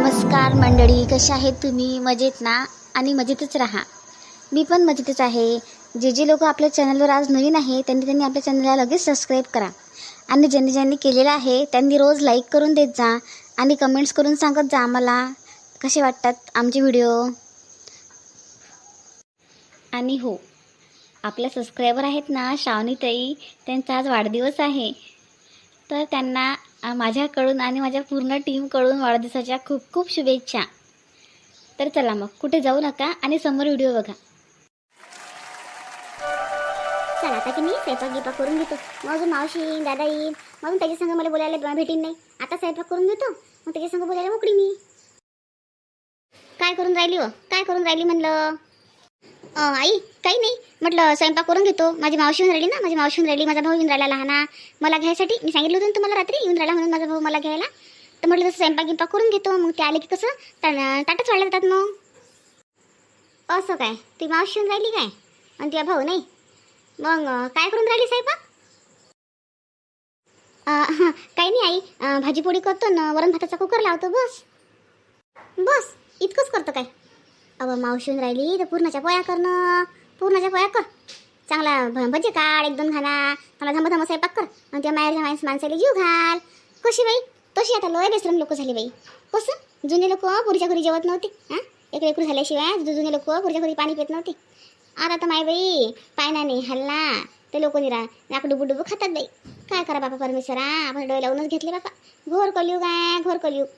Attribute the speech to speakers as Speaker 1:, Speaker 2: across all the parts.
Speaker 1: नमस्कार मंडळी कशा आहेत तुम्ही? मजेत ना? आणि मजेतच राहा. मी पण मजेतच आहे. जे जे लोक आपल्या चॅनलवर आज नवीन आहे त्यांनी त्यांनी आपल्या चॅनलला लगेच सबस्क्राईब करा. आणि ज्यांनी ज्यांनी केलेलं आहे त्यांनी रोज लाईक करून देत जा आणि कमेंट्स करून सांगत जा आम्हाला. कसे वाटतात आमचे व्हिडिओ आणि हो आपल्या सबस्क्रायबर आहेत ना श्रावणीताई. त्यांचा आज वाढदिवस आहे. तर त्यांना माझ्याकडून आणि माझ्या पूर्ण टीमकडून वाढदिवसाच्या खूप खूप शुभेच्छा. तर चला मग कुठे जाऊ नका आणि समोर व्हिडिओ बघा. चला आता की मी स्वयंपाक गिपाक करून घेतो. मग अजून मावशी येईन दादा येईन मग अजून त्याच्या संग मला बोलायला भेटीन नाही. आता स्वयंपाक करून घेतो. मग त्याच्या संग बोलायला मोकळी मी. काय करून राहिली हो? काय करून राहिली म्हणलं? आई काही नाही. म्हटलं स्वयंपाक करून घेतो. माझी मावशी येऊन राहिली ना. माझी मावशी येऊन राहिली. माझा भाऊ येऊन राहिला लहाना. मला घ्यायसाठी. मी सांगितलं होतं ना तुम्हाला रात्री. येऊन राहिला म्हणून माझा भाऊ मला घ्यायला. तर म्हटलं तसं स्वयंपाक गिंपाक करून घेतो. मग ते आले की कसं? ताटच वाढले जातात मग. असं काय? ती मावशी येऊन राहिली काय? आणि तुझा भाऊ नाही? मग काय करून राहिली स्वयंपाक? काही नाही आई. भाजी भाजीपोळी करतो ना. वरण भाताचा कुकर लावतो. बस. बस. इतकंच करतो काय? अव मावशी येऊन राहिली तर पूर्णाच्या पोया करणं. पूर्णाच्या पोया कर. चांगला भजी काढ एक दोन घाला. चांगला धम धम स्वयंपाक कर. आणि त्या मायाच्या माणस माणसाला जीव घाल. कशी बाई? तशी आता लय बेसरम लोक झाले बाई. कसं? जुने लोक पुरीच्या घरी जेवत नव्हते. हां? एक एकरू झाल्याशिवाय जुने लोक पुरीच्या घरी पाणी पित नव्हते. आता तर माय बाई पायना नाही हल्ला. ते लोक निरा नाक डुबू डुबू खातात बाई. काय करा बापा परमेश्वरा? आपण डोळे लावूनच घेतले बापा. घोर कलियुग आहे घोर कलियुग.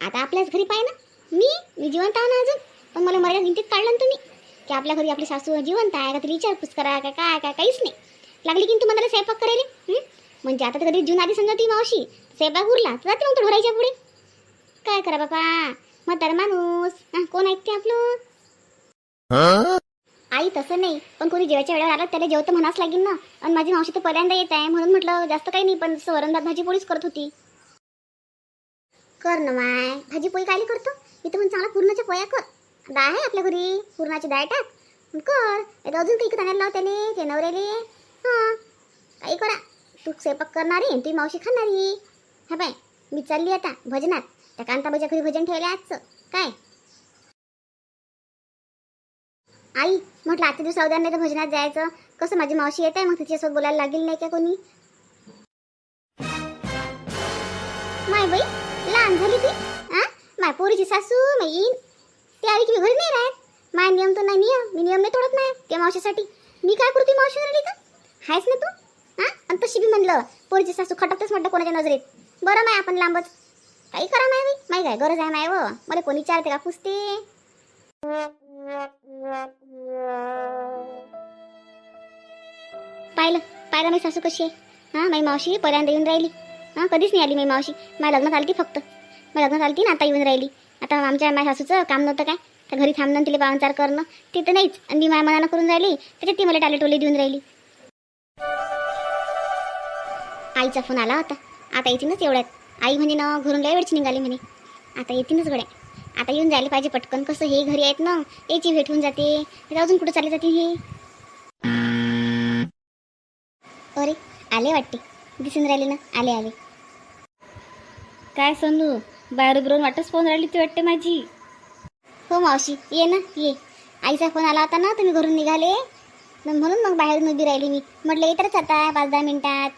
Speaker 1: आता आपल्याच घरी पाय ना मी मी जिवंत आहे ना अजून? पण मला मर्यादा गिंतीत काढलं ना तुम्ही की आपल्या घरी आपली सासू जिवंत आहे का तरी विचारपूस करा काय काय काय काहीच नाही. लागली की तुम्हाला स्वयंपाक करायला म्हणजे आता तर कधी जून आधी समजा ती मावशी स्वयंपाक उरला तर जाते मग ढोरायच्या पुढे. काय करा बापा म्हातारा माणूस कोण ऐकते आपलं? आई तसं नाही पण कोणी जेवायच्या वेळेवर आला त्याला जेवतं म्हणाच लागेल ना. आणि माझी मावशी तर पहिल्यांदा येत आहे म्हणून म्हटलं जास्त काही नाही पण वरणभात भाजी पोळीच करत होती. कर ना माय भाजी पोळी कायली करतो? इथं पण चांगला पूर्णच्या पोया कर. डाळ आहे आपल्या घरी. पुरणाची डाळ टाक. कर. आता अजून काही आणायला लाव त्याने. ते नवऱ्याले. हां. काही करा. तू स्वयंपाक करणारी ती मावशी खाणारी. हा बाय. मी चालली आता भजनात. त्या कांताबाईच्या घरी भजन ठेवले आजचं. काय? आई म्हटलं आजच्या दिवस उद्या नाही तर भजनात जायचं. कसं माझी मावशी येत आहे मग तिच्यासोबत बोलायला लागेल नाही का कोणी? माय बाई लहान झाली ती. माय पोरीची सासू माय येईन ती आली की मी घरी नाही राहत. माय नियम तर नाही नियम मी नियम नाही तोडत नाही त्या मावशीसाठी. मी काय करू मावशी राहिली का आहेस ना तू? हा? आणि तशी बी म्हणलं पोरीची सासू खटकतेच म्हटलं कोणाच्या नजरेत. बरं माय आपण लांबच. काही करा माय बाई. माही काय गरज आहे माय व? मला कोणी विचारते का? पुसते. पाहिलं. पाहिलं मी सासू कशी आहे. हां? माई मावशी पहिल्यांदा येऊन राहिली. हां? कधीच नाही आली माई मावशी. माझ्या लग्नात आली ती फक्त. माझ्या लग्नात आली ती ना आता येऊन राहिली. आता आमच्या माझ्या सासूचं काम नव्हतं काय? तर घरी थांबणं तिला पाहुणचार करणं. ते तर नाहीच. आणि मी माझ्या मनानं करून राहिली. त्याच्यात ती मला टाले टोले देऊन राहिली. आईचा फोन आला होता. आता येतीनच एवढ्यात. आई म्हणे ना घरून लय वेळची निघाली म्हणे. आता येतीनच गड्या. आता येऊन जायला पाहिजे पटकन. कसं हे घरी आहेत ना याची भेट होऊन जाते. म्हणजे अजून कुठं चालले जाते हे? अरे आले वाटते. दिसून राहिले ना आले आले. काय सोनू? बाहेर उभं वाटच फोन राहिली ती वाटते माझी. हो मावशी ये ना ये. आईचा फोन आला होता ना तुम्ही घरून निघाले. म्हणून मग बाहेरून उभी राहिली मी. म्हटलं येतच आता पाच दहा मिनिटात.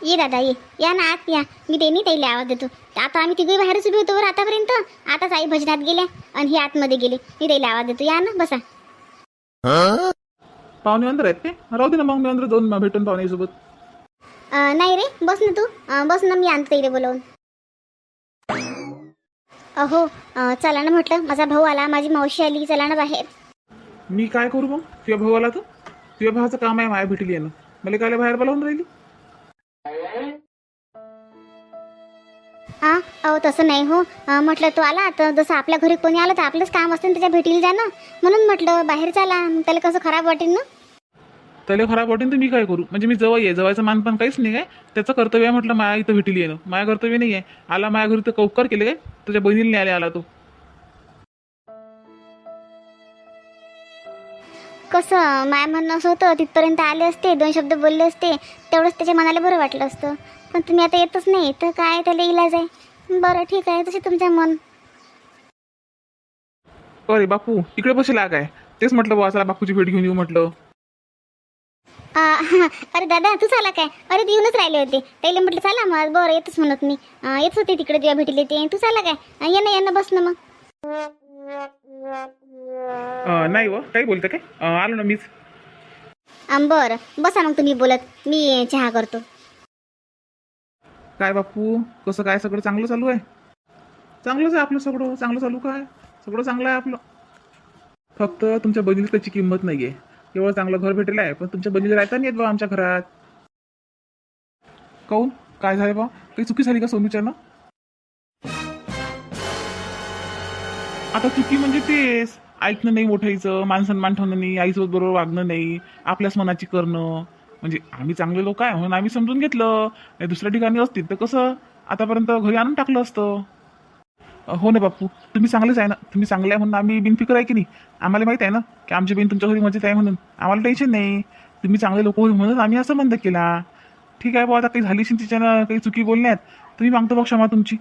Speaker 1: ये दादा ये. या ना आत या. मी ते नाही ताईला आवाज देतो. आता आम्ही तिघे बाहेरच उभी होतो बरं आतापर्यंत. आताच आई भजनात गेल्या आणि हे आतमध्ये गेले. मी ताईला आवाज देतो. या ना बसा.
Speaker 2: पाहुणे अंदर आहेत ते? राहू दे ना मग मी अंदर जाऊन भेटून पाहुण्यासोबत.
Speaker 1: नाही रे बस ना तू बस ना मी आणतो ताईला बोलवून अहो चला ना म्हटलं माझा भाऊ आला माझी मावशी आली चला ना बाहेर
Speaker 2: मी काय करू मग तुझ्या भावाला तर तुझ्या भावाचं काम आहे माया भेटली येणं मला काय बाहेर बोलावून राहिली
Speaker 1: हा अहो तसं नाही हो म्हटलं तो आला तर जसं आपल्या घरी कोणी आलं तर आपलंच काम असतं ना त्याच्या भेटीला जाणं म्हणून म्हटलं बाहेर चला त्याला कसं खराब वाटेल ना
Speaker 2: त्याला खराब वाटेल तर मी काय करू? म्हणजे मी जवळ आहे जवळचं मान पण काहीच नाही काय? त्याचं कर्तव्य आहे म्हटलं माया इथं भेटली येणं. माया कर्तव्य नाही आहे. आला माया घरी तर कौकार केले काय? तुझ्या बहिणीला न्यायला आला तो.
Speaker 1: कसं? माय म्हणणं असं होतं तिथपर्यंत आले असते दोन शब्द बोलले असते तेवढंच त्याच्या मनाला बरं वाटलं असतं. पण तुम्ही आता येतच नाही तर काय त्याला इलाज आहे? बरं ठीक आहे तसे तुमचं मन.
Speaker 2: अरे बापू इकडे बसेला काय तेच म्हटलं बुवा चला बापूची भेट घेऊन येऊ म्हटलं.
Speaker 1: अरे दादा तू चाला काय? अरे ते येऊनच राहिले होते. त्याला म्हटलं चला मग बरं येतच म्हणत मी. येत होते तिकडे जेव्हा भेटले ते. तू चाला काय? ये ना ये ना बस ना मग.
Speaker 2: अं, नाही व काही बोलतं काय? आलो ना मीच.
Speaker 1: बरं. बसा मग तुम्ही बोलत. मी चहा करतो.
Speaker 2: काय बापू? कसं काय? सगळं चांगलं चालू आहे? चांगलंच आहे आपलं सगळं. चांगलं चालू काय? सगळं चांगलं आहे आपलं. फक्त तुमच्या बहिणीला त्याची किंमत नाही आहे एवढं चांगलं घर भेटेल आहे पण तुमच्या बहिणीला राहता नाही येत बा आमच्या घरात. काऊन? काय झालं बा काही चुकी झाली का सोनूच्या ना आता चुकी म्हणजे तेच. ऐकणं नाही मोठायचं मान सन्मान ठेवणं नाही आईसोबत बरोबर वागणं नाही आपल्याच मनाची करणं. म्हणजे आम्ही चांगले लोक आहे म्हणून आम्ही समजून घेतलं. दुसऱ्या ठिकाणी असतील तर कसं? आतापर्यंत घरी आणून टाकलं असतं. हो ना बापू. तुम्ही चांगलेच आहे ना. तुम्ही चांगले आहे म्हणून आम्ही बिनफिकर आहे की नाही? आम्हाला माहीत आहे ना की आमची बहीण तुमच्या घरी मजेत आहे म्हणून. आम्हाला टेन्शन नाही. तुम्ही चांगले लोक म्हणून आम्ही असं बंद केला. ठीक आहे बा आता काही झाली तिच्यानं काही चुकी बोलण्यात तुम्ही मागतो बघ क्षमा तुमची.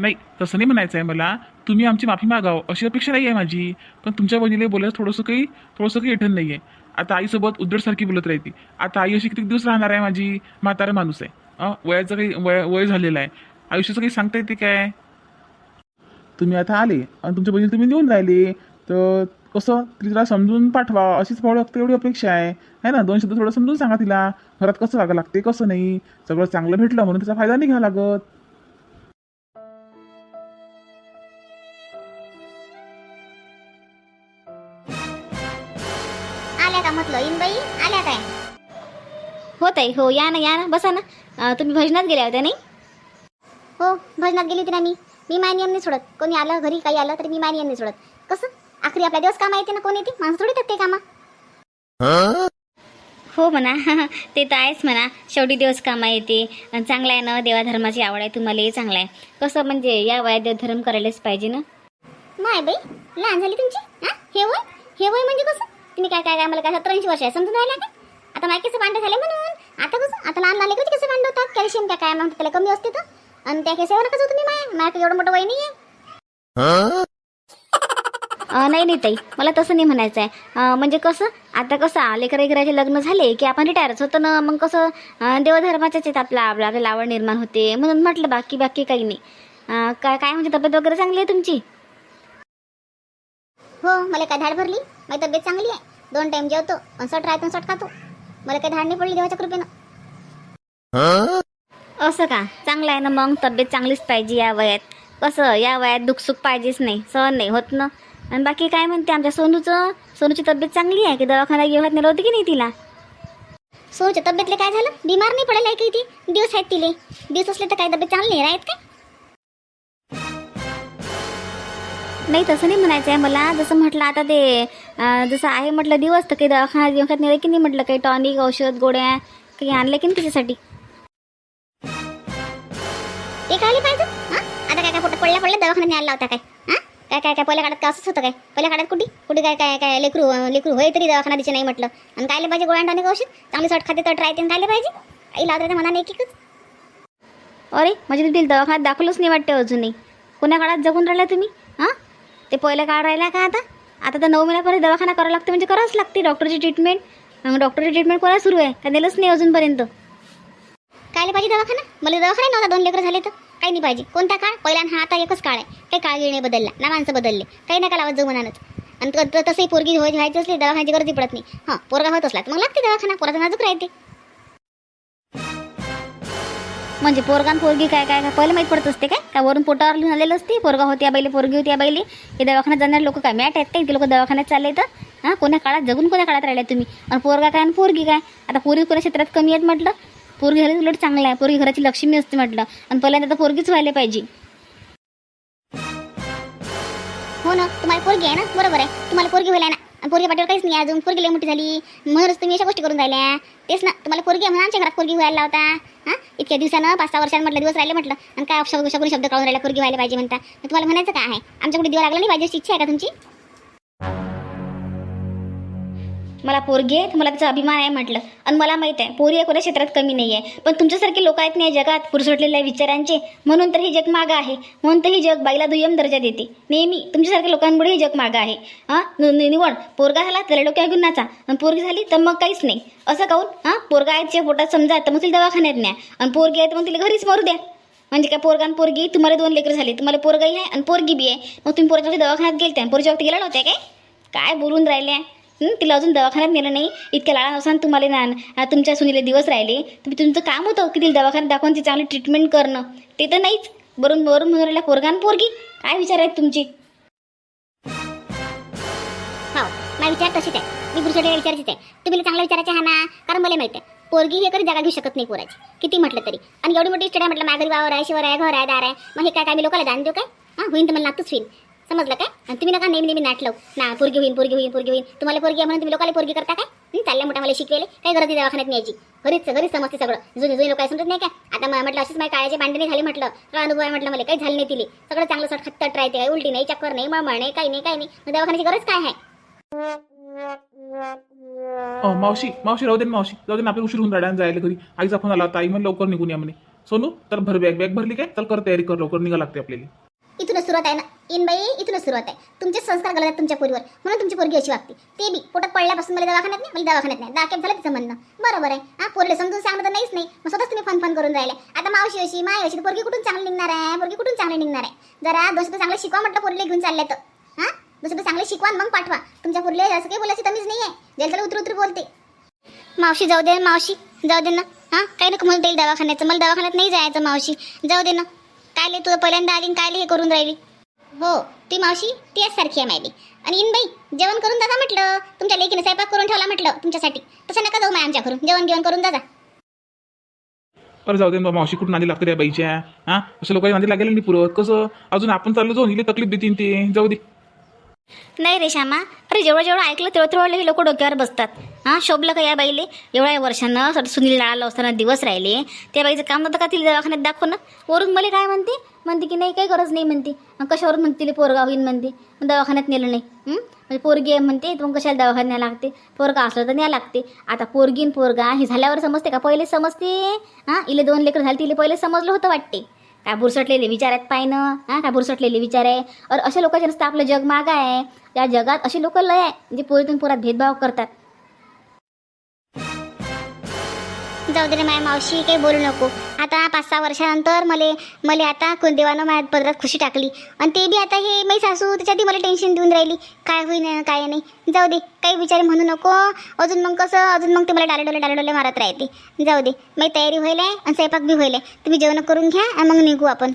Speaker 2: नाही तसं नाही म्हणायचं आहे मला. तुम्ही आमची माफी मागाव अशी अपेक्षा नाही आहे माझी. पण तुमच्या बहिणीला बोलायला थोडंसं काही थोडंसं काही एठण नाही आहे. आता आईसोबत उद्धडसारखी बोलत राहते. आता आई अशी किती दिवस राहणार आहे माझी? म्हातारा माणूस आहे. वयाचं काही वय वय झालेलं आहे. आयुष्याचं काही सांगता येते काय? तुम्ही आता आले आणि तुमच्या बहिणी तुम्ही नेऊन राहिले तर कसं तिला समजून पाठवा अशीच पावलं लागते एवढी अपेक्षा आहे. है ना? दोन शब्द थोडं समजून सांगा तिला. घरात कसं वागायला लागते कसं नाही? सगळं चांगलं भेटलं म्हणून त्याचा फायदा नाही घ्यावा लागत.
Speaker 1: आल्या का म्हटलं आल्या काय हो ताई हो या ना या ना बसा ना. अं, तुम्ही भजनात गेल्या होत्या नाही? हो भजनात गेली होती ना मी. मी माय नियम नाही सोडत. कोणी आलं घरी काही आलं तरी मी माय नियम नाही सोडत. कसं? आखरी आपल्या दिवस कामा येते ना कोण येते? माणसं थोडी काही कामा.
Speaker 3: हो म्हणा. ते तर आहेच म्हणा. शेवटी दिवस कामा येते. आणि चांगलं आहे ना देवाधर्माची आवड आहे तुम्हाला चांगलं आहे. कसं म्हणजे या वयात देवधर्म करायलाच पाहिजे ना?
Speaker 1: माय बाई लहान झाली तुमची? हा? हे वय? हे वय म्हणजे कसं? तुम्ही काय काय काय मला काय सत्तरऐंशी वर्ष आहे समजून राहिल्या का? आता केस पांढरे झाले म्हणून. आता कसं? आता लहान लहान कधी कसे होतात? कॅल्शियम काय काय म्हणतात त्याला कमी असते तर? आणि त्या केसावर कसं तुम्ही माय. माझ्या एवढं मोठं वय नाही आहे
Speaker 3: नाही नाही ताई. मला तसं नाही म्हणायचं आहे म्हणजे कसं आता कसं लेकरा इकराचे लग्न झाले की आपण रिटायरच होतं ना मग कसं देवधर्माच्याच आहेत आपला आपला आपल्याला आवड निर्माण होते. म्हणून म्हटलं बाकी बाकी काही नाही. काय काय म्हणजे तब्येत वगैरे चांगली आहे तुमची?
Speaker 1: हो मला काय धाड भरली? माझी तब्येत चांगली आहे. दोन टाइम जेवतो आणि सट राहतो सट खातो. मला काही धाड नाही पडली देवाच्या कृपेनं.
Speaker 3: असं का? चांगलं आहे ना मग? तब्येत चांगलीच पाहिजे या वयात. कसं? या वयात दुखसुख पाहिजेच नाही. सहन नाही होत ना. आणि बाकी काय म्हणते आमच्या सोनूचं? सोनूची तब्येत चांगली आहे की दवाखाना घेऊन नेलं होतं की नाही तिला?
Speaker 1: सोनूच्या तब्येतले काय झालं? बिमार नाही पडेल आहे की ती? दिवस आहेत तिले. दिवस असले तर काय तब्येत चांगली नाही राहत काय?
Speaker 3: नाही तसं नाही म्हणायचं आहे मला. जसं म्हटलं आता ते जसं आहे म्हटलं दिवस तर काही दवाखाना घेऊन नेलं की नाही म्हटलं काही टॉनिक औषध गोळ्या काही आणलं की नाही तिच्यासाठी?
Speaker 1: ते काय पाहिजे आता काय काय पोटात पडल्या पडल्या दवाखान्यात न्यायला होता काय? हां? काय काय काय पहिल्या काळात का असंच होतं काय? पहिल्या काळात कुठे? कुठे काय काय काय लेकरू लेकरू होय तरी दवाखाना दिसे नाही म्हटलं. आणि कायले पाहिजे गोळ्या औषध? चांगली सट खाते तट राहते आणि कायले पाहिजे. आई लावता त्या मनाने एकच
Speaker 3: अरे म्हणजे तुम्ही दवाखान्यात दाखवलंच नाही वाटते अजूनही. कोण्या काळात जगून राहिला तुम्ही? हां? ते पहिल्या काळ राहिला का आता? आता तर नऊ महिन्यापर्यंत दवाखाना करावं लागते म्हणजे करावंच लागते. डॉक्टरची ट्रीटमेंट मग डॉक्टरची ट्रीटमेंट कोणाला सुरू आहे? का नेलंच नाही अजूनपर्यंत.
Speaker 1: कायले पाहिजे दवाखाना? मला दवाखाना नव्हता दोन लेकरं झाले तर. काही नाही पाहिजे. कोणता काळ? पहिला हा आता एकच काळ आहे. काही काळ गिळ नाही बदलला. ना माणसं बदलले. काही नका लावत जाऊ म्हणानच आणि तर तसंही पोरगी होय व्हायची असली दवाखान्याची गरज पडत नाही. हां पोरगा होत असला तर मग लागते दवाखाना. पोराचा नाजूक राहते.
Speaker 3: म्हणजे पोरगान पोरगी काय काय काय पहिले माहीत पडत असते काय? का वरून पोटावर लिहून आलेलं असते? पोरगा होती या बैली पोरगी होती या बैली हे दवाखान्यात जाणारे लोक काय मॅट आहेत काय? ते लोक दवाखान्यात चालले तर हां? कोण्या काळात? जगून कोण्या काळात राहिले तुम्ही? आणि पोरगा काय आणि पोरगी काय? आता पोरगी कोण्या क्षेत्रात कमी आहेत म्हटलं? पोरगी घरी उलट चांगला आहे. पोरगी घराची लक्ष्मी असते म्हटलं. आणि पहिल्यांदा तर पोरगीच व्हायला पाहिजे.
Speaker 1: हो ना तुम्हाला पोरगी आहे ना? बरोबर आहे. तुम्हाला पोरगी व्हायला ना आणि पोरगी पाठीवर काहीच नाही अजून. पोरगी लई मोठी झाली. म्हणूनच तुम्ही अशा गोष्टी करून राहिल्या. तेच ना तुम्हाला पोरगी म्हणून आमच्या घरात पोरगी व्हायला होता हां? इतक्या दिवसानं पाच सहा वर्षांत म्हटलं दिवस राहिले म्हटलं. आणि काय शब्द शब्द शब्द काढून राहिला पोरगी व्हायला पाहिजे म्हणता. तुम्हाला म्हणायचं काय आहे? आमच्याकडे दिवा लागला नाही? पाहिजे अशी इच्छा आहे का तुमची?
Speaker 3: मला पोरगी आहे मला त्याचा अभिमान आहे म्हटलं. आणि मला माहीत आहे पोरी या कोणत्या क्षेत्रात कमी नाही आहे पण तुमच्यासारखे लोक आहेत नाही जगात पुरसटलेल्या विचारांचे म्हणून तर हे जग मागं आहे. म्हणून तर ही जग बाईला दुय्यम दर्जा देते. नेहमी तुमच्यासारख्या लोकांमुळे हे जग मागं आहे. हां? निवड. पोरगा झाला त्याला डोक्या घेऊन नाचा. आणि पोरगी झाली तर मग काहीच नाही. असं काहून हां? पोरगा आहे त्या पोटात समजा तर मग तिला दवाखान्यात न्या. आणि पोरगी आहे तर मग तिला घरीच मारू द्या. म्हणजे काय पोरगा आणि पोरगी? तुम्हाला दोन लेकरं झाले तुम्हाला पोरगाही आहे आणि पोरगी बी आहे. मग तुम्ही पोरच्या दवाखान्यात गेलते पोरच्या पोरीच्या वक्ती गेला नव्हत्या काय? काय बोलून राहिले तिला अजून दवाखान्यात नेलं नाही. इतक्या लाळा नसताना तुम्हाला ना तुमच्या सुनीले दिवस राहिले. तुम्ही तुमचं काम होतं की तिला दवाखान्यात दाखवून ती चांगली ट्रीटमेंट करणं. ते तर नाहीच. बरून वरून म्हणून राहिला पोरगा पोरगी. काय विचार आहेत तुमची?
Speaker 1: हो माझा विचार तशीच आहे मी पुरुषाला विचारायचीच आहे. तुम्ही चांगला विचारायचे हा ना? कारण मला माहिती आहे. पोरगी हे कधी जागा घेऊ शकत नाही पोराची. किती म्हटलं तरी. आणि एवढी मोठी स्टडी म्हटलं माझ्या घरी वावर आहे शिवर आहे घर आहे दार आहे. मग हे काय काय मी लोकांना जाण देऊ काय? हां होईन तर मला नातूच होईल समजलं काय आणि तुम्ही नका नेहमी नेहमी नाटलं. ना पोरगी होईन पोरगी होईन पोरगी होईन. तुम्हाला पोरगी आहे म्हणून तुम्ही लोकांना पोरगी करता काय? चालल्या मोठ्या मला शिकवेले काय गरज दवाखान्यात न्यायची. घरीच घरीच समजते सगळं. जुने जुने लोक समजत नाही काय आता म्हटलं अशीच माझ्या काळाचे बांधणी झाली म्हटलं. काय अनुभव आहे म्हटलं मला. काही झालं नाही तिले. सगळं चांगलं सट खट्टट राहते काही उलटी नाही चक्कर नाही मळमळ नाही काही नाही काही नाही. मग दवाखान्याची गरज काय आहे?
Speaker 2: अ, मावशी मावशी राहू दे ना मावशी. राहू दे ना आपल्या उशीर होऊन राहिला जायला घरी. आईचा फोन आला होता आई म्हणे लवकर निघून या म्हणे. सोनू तर भर बॅग. बॅग भरली काय? चल कर तयारी कर लवकर निघा लागते आपल्याला.
Speaker 1: इथूनच सुरुवात आहे ना. इन बाई इथूनच सुरुवात आहे. तुमचे संस्कार गलत आहेत तुमच्या पोरीवर. म्हणून तुमची पोरगी अशी वागते. ते बी पोटात पडल्यापासून मला दवाखान्यात नाही मला दवाखान्यात नाही दाखेप झालं तिचं म्हणणं. बरोबर आहे. हा पोरीला समजून सांगत तर नाहीच नाही. मग स्वतःच तुम्ही फन फन करून राहिले. आता मावशी अशी माय अशी पोरगी कुठून चांगली निघणार आहे? पोरगी कुठून चांगली निघणार आहे? जरा दोन शब्द चांगलं शिकवा म्हटलं पोरले घेऊन चालले तर. हा? दोन शब्द चांगले शिकवा मग पाठवा. तुमच्या पोरले असं काही बोलायची तमीच नाही आहे ज्याला त्याला उतर उतर बोलते. मावशी जाऊ दे मावशी. जाऊ दे ना. हां? काही नको मला देईल दवाखान्याचं. मला दवाखान्यात नाही जायचं मावशी. जाऊ दे ना. काय लय तुला पहिल्यांदा आली आणि काय हे करून राहिली? हो ती मावशी ती सारखी आहे मायली आणि इन बाई जेवण करून दादा म्हटलं. तुमच्या लेकीने स्वयंपाक करून ठेवला म्हटलं तुमच्यासाठी. तसं नका जाऊ माय आमच्या घरून. जेवण घेऊन करून दादा
Speaker 2: अरे जाऊ दे ना मावशी कुठून आधी लागते रे बाईच्या? हा? असं लोकांनी नांदी लागेल नाही पुरत कसं? अजून आपण चाललो जाऊन हिले तकलीफ देतील ते. जाऊ दे.
Speaker 3: नाही रे श्यामा. अरे जेवढं जेवढं ऐकलं तेवढं तेवढं हे लोक डोक्यावर बसतात. हां शोभलं का या बाईले? एवढ्या वर्षानं सर सुनील लाळाला असताना दिवस राहिले. त्या बाईचं काम नव्हतं का तिला दवाखान्यात दाखव ना वरून मला काय म्हणते? म्हणते की नाही काही गरज नाही म्हणते. मग कशावरून म्हणते तिला पोरगा होईन म्हणते? मग दवाखान्यात नेलं नाही. म्हणजे पोरगी आहे म्हणते तर मग कशाला दवाखान्या लागते? पोरगा असलं तर न्याय लागते. आता पोरगी पोरगा हे झाल्यावर समजते का? पहिले समजते. हां इले दोन लेकर झाले तिले पहिले समजलं होतं वाटते. काय बुरसटलेले विचार आहेत ना हां काय बुरसटलेले विचार आहे? और अशा लोकांचे नसतं आपलं जग मागं आहे. या जगात असे लोक लय आहे म्हणजे जे पोरीतून पोरात भेदभाव करतात.
Speaker 1: जाऊ दे रे माय मावशी काही बोलू नको. आता पाच सहा वर्षानंतर मले मले आता कोण देवानं माझ्या पदरात खुशी टाकली. आणि ते बी आता हे मी सासू त्याच्यात मला टेन्शन देऊन राहिली. काय होईन काय नाही. जाऊ दे काही विचार म्हणू नको. अजून मग कसं अजून मग ते मला डाले डोले डाले डोले मारत राहते. जाऊ दे माझी तयारी होईल आहे आणि स्वयंपाक बी होईल आहे तुम्ही जेवण करून घ्या आणि मग निघू आपण.